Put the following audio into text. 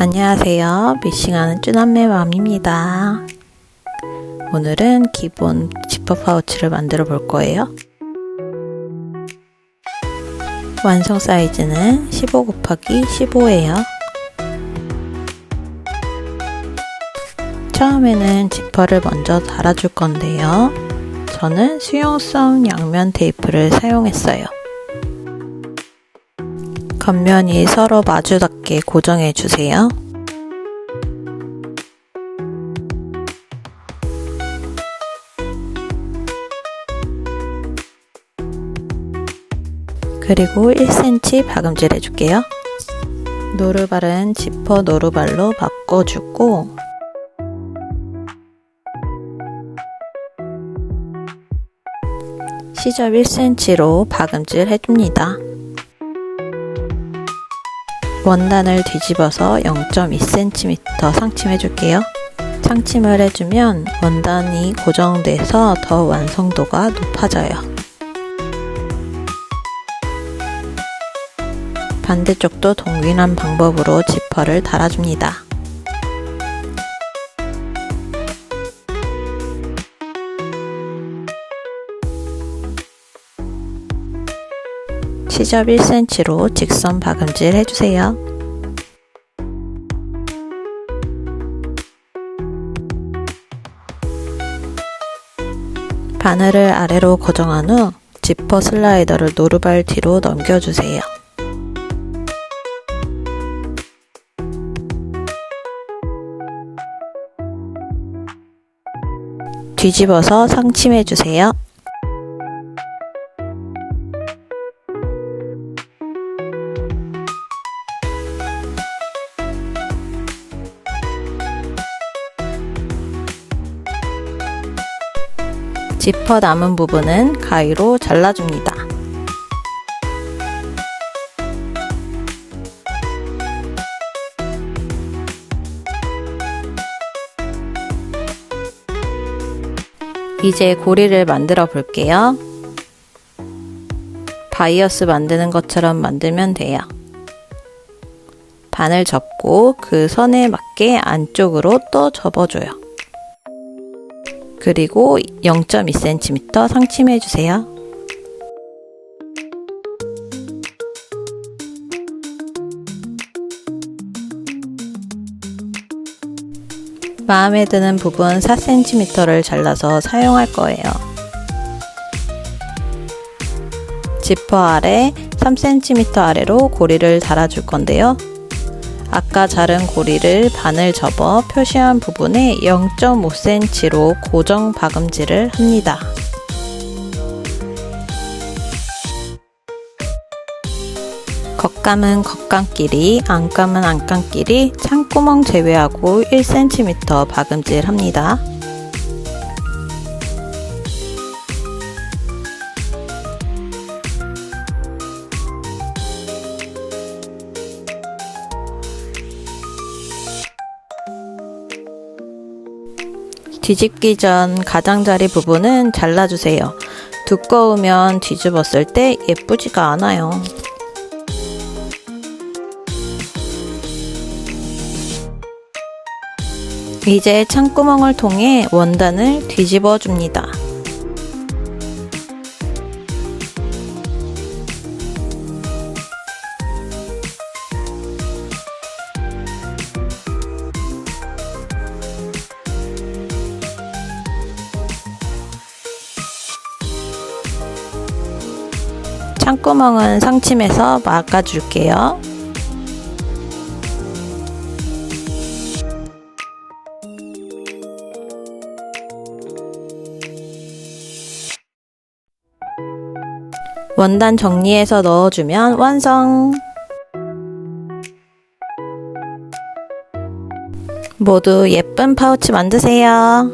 안녕하세요. 미싱하는 쭈남매 맘입니다. 오늘은 기본 지퍼 파우치를 만들어 볼 거예요. 완성 사이즈는 15 곱하기 15예요. 처음에는 지퍼를 먼저 달아줄 건데요. 저는 수용성 양면 테이프를 사용했어요. 겉면이 서로 마주 닿게 고정해 주세요. 그리고 1cm 박음질 해줄게요. 노루발은 지퍼 노루발로 바꿔주고 시접 1cm로 박음질 해줍니다. 원단을 뒤집어서 0.2cm 상침해줄게요. 상침을 해주면 원단이 고정돼서 더 완성도가 높아져요. 반대쪽도 동일한 방법으로 지퍼를 달아줍니다. 시접 1cm로 직선 박음질 해주세요. 바늘을 아래로 고정한 후 지퍼 슬라이더를 노루발 뒤로 넘겨주세요. 뒤집어서 상침해주세요. 지퍼 남은 부분은 가위로 잘라줍니다. 이제 고리를 만들어 볼게요. 바이어스 만드는 것처럼 만들면 돼요. 반을 접고 그 선에 맞게 안쪽으로 또 접어줘요. 그리고 0.2cm 상침해 주세요. 마음에 드는 부분 4cm를 잘라서 사용할 거예요. 지퍼 아래 3cm 아래로 고리를 달아줄 건데요. 아까 자른 고리를 반을 접어 표시한 부분에 0.5cm로 고정 박음질을 합니다. 겉감은 겉감끼리, 안감은 안감끼리 창구멍 제외하고 1cm 박음질 합니다. 뒤집기 전 가장자리 부분은 잘라주세요. 두꺼우면 뒤집었을 때 예쁘지가 않아요. 이제 창구멍을 통해 원단을 뒤집어 줍니다. 창구멍은 상침해서 막아줄게요. 원단 정리해서 넣어주면 완성! 모두 예쁜 파우치 만드세요.